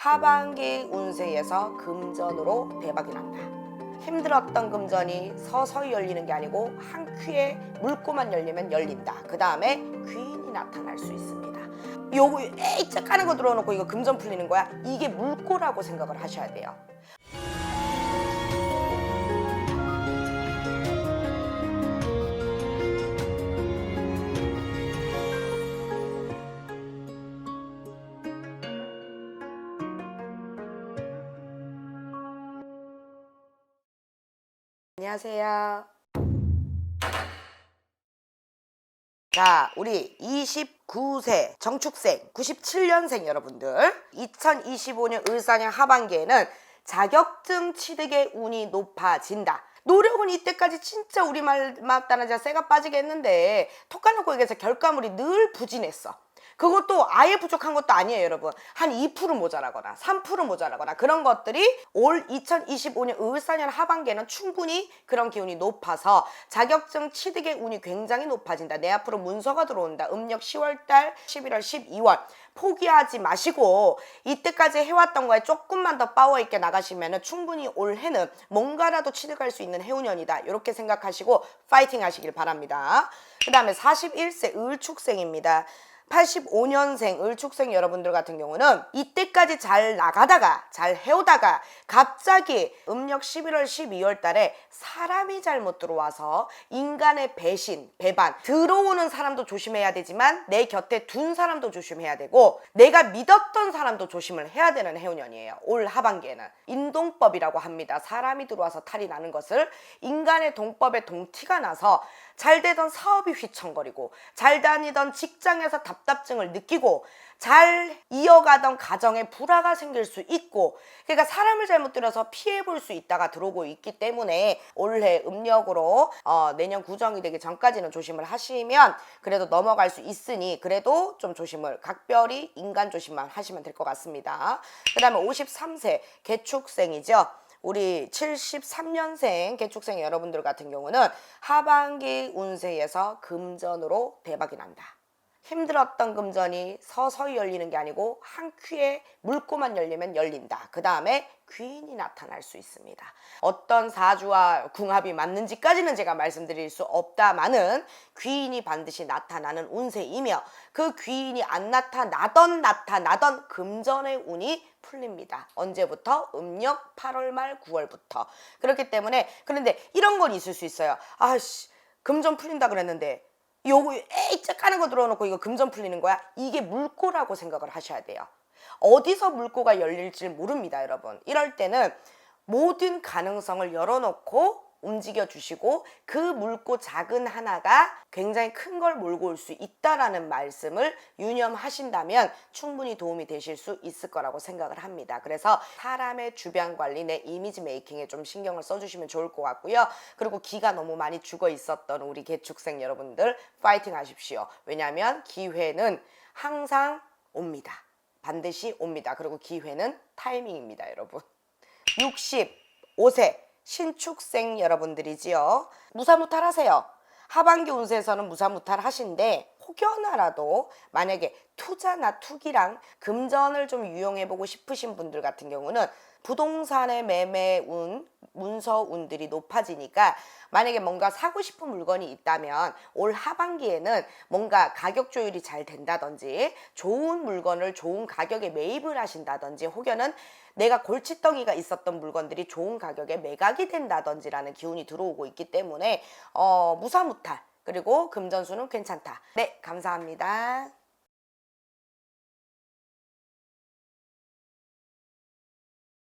하반기 운세에서 금전으로 대박이 난다. 힘들었던 금전이 서서히 열리는 게 아니고 한 큐에 물꼬만 열리면 열린다. 그 다음에 귀인이 나타날 수 있습니다. 요거 에이짜 까는 거 들어놓고 이거 금전 풀리는 거야? 이게 물꼬라고 생각을 하셔야 돼요. 안녕하세요. 자, 우리 29세 정축생 97년생 여러분들 2025년 을사년 하반기에는 자격증 취득의 운이 높아진다. 노력은 이때까지 진짜 우리말 맞다나 제가 쇠가 빠지게 했는데 톡 까놓고 얘기해서 결과물이 늘 부진했어. 그것도 아예 부족한 것도 아니에요, 여러분. 한 2% 모자라거나 3% 모자라거나 그런 것들이 올 2025년 을사년 하반기에는 충분히 그런 기운이 높아서 자격증 취득의 운이 굉장히 높아진다. 내 앞으로 문서가 들어온다. 음력 10월달, 11월, 12월 포기하지 마시고 이때까지 해왔던 거에 조금만 더 파워 있게 나가시면 충분히 올해는 뭔가라도 취득할 수 있는 해운년이다. 이렇게 생각하시고 파이팅 하시길 바랍니다. 그 다음에 41세 을축생입니다. 85년생 을 축생 여러분들 같은 경우는 이때까지 잘 나가다가 잘 해오다가 갑자기 음력 11월 12월 달에 사람이 잘못 들어와서 인간의 배신, 배반 들어오는 사람도 조심해야 되지만 내 곁에 둔 사람도 조심해야 되고 내가 믿었던 사람도 조심을 해야 되는 해운년이에요. 올 하반기에는 인동법이라고 합니다. 사람이 들어와서 탈이 나는 것을 인간의 동법에 동티가 나서 잘 되던 사업이 휘청거리고 잘 다니던 직장에서 답답증을 느끼고 잘 이어가던 가정에 불화가 생길 수 있고 그러니까 사람을 잘못 들여서 피해 볼 수 있다가 들어오고 있기 때문에 올해 음력으로 어, 내년 구정이 되기 전까지는 조심을 하시면 그래도 넘어갈 수 있으니 그래도 좀 조심을 각별히 인간 조심만 하시면 될 것 같습니다. 그 다음에 53세 개축생이죠. 우리 73년생 개축생 여러분들 같은 경우는 하반기 운세에서 금전으로 대박이 난다. 힘들었던 금전이 서서히 열리는 게 아니고 한 큐에 물꼬만 열리면 열린다. 그 다음에 귀인이 나타날 수 있습니다. 어떤 사주와 궁합이 맞는지까지는 제가 말씀드릴 수 없다마는 귀인이 반드시 나타나는 운세이며 그 귀인이 안 나타나던 나타나던 금전의 운이 풀립니다. 언제부터? 음력 8월 말 9월부터. 그렇기 때문에 그런데 이런 건 있을 수 있어요. 아씨 금전 풀린다 그랬는데 요거 에이짜 까는 거 들어놓고 이거 금전 풀리는 거야? 이게 물꼬라고 생각을 하셔야 돼요. 어디서 물꼬가 열릴지 모릅니다, 여러분. 이럴 때는 모든 가능성을 열어놓고 움직여 주시고 그 물고 작은 하나가 굉장히 큰 걸 몰고 올 수 있다라는 말씀을 유념하신다면 충분히 도움이 되실 수 있을 거라고 생각을 합니다. 그래서 사람의 주변 관리, 내 이미지 메이킹에 좀 신경을 써주시면 좋을 것 같고요. 그리고 기가 너무 많이 죽어 있었던 우리 개축생 여러분들 파이팅 하십시오. 왜냐하면 기회는 항상 옵니다. 반드시 옵니다. 그리고 기회는 타이밍입니다, 여러분. 65세 신축생 여러분들이지요. 무사무탈 하세요. 하반기 운세에서는 무사무탈 하신데 혹여나라도 만약에 투자나 투기랑 금전을 좀 유용해 보고 싶으신 분들 같은 경우는 부동산의 매매 운, 문서 운들이 높아지니까 만약에 뭔가 사고 싶은 물건이 있다면 올 하반기에는 뭔가 가격 조율이 잘 된다든지 좋은 물건을 좋은 가격에 매입을 하신다든지 혹여는 내가 골칫덩이가 있었던 물건들이 좋은 가격에 매각이 된다든지라는 기운이 들어오고 있기 때문에 어, 무사무탈 그리고 금전수는 괜찮다. 네, 감사합니다.